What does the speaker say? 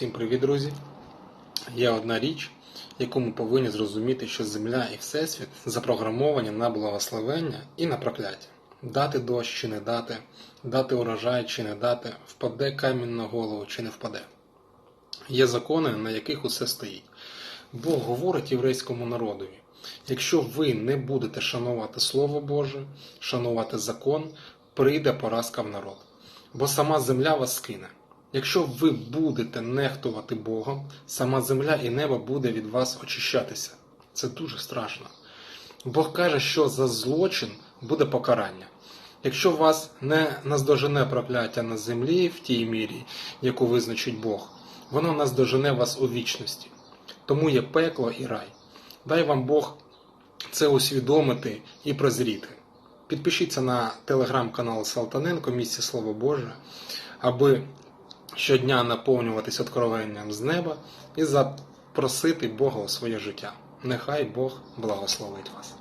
Всім привіт, друзі! Є одна річ, яку ми повинні зрозуміти, що Земля і Всесвіт запрограмовані на благословення і на прокляття. Дати дощ чи не дати, дати урожай чи не дати, впаде камінь на голову чи не впаде. Є закони, на яких усе стоїть. Бог говорить єврейському народові: якщо ви не будете шанувати Слово Боже, шанувати закон, прийде поразка в народ. Бо сама земля вас скине. Якщо ви будете нехтувати Богом, сама земля і небо буде від вас очищатися. Це дуже страшно. Бог каже, що за злочин буде покарання. Якщо вас не наздожене прокляття на землі в тій мірі, яку визначить Бог, воно наздожене вас у вічності. Тому є пекло і рай. Дай вам Бог це усвідомити і прозріти. Підпишіться на телеграм-канал Салтаненко Місце Слово Боже, аби щодня наповнюватись откровенням з неба і запросити Бога у своє життя. Нехай Бог благословить вас.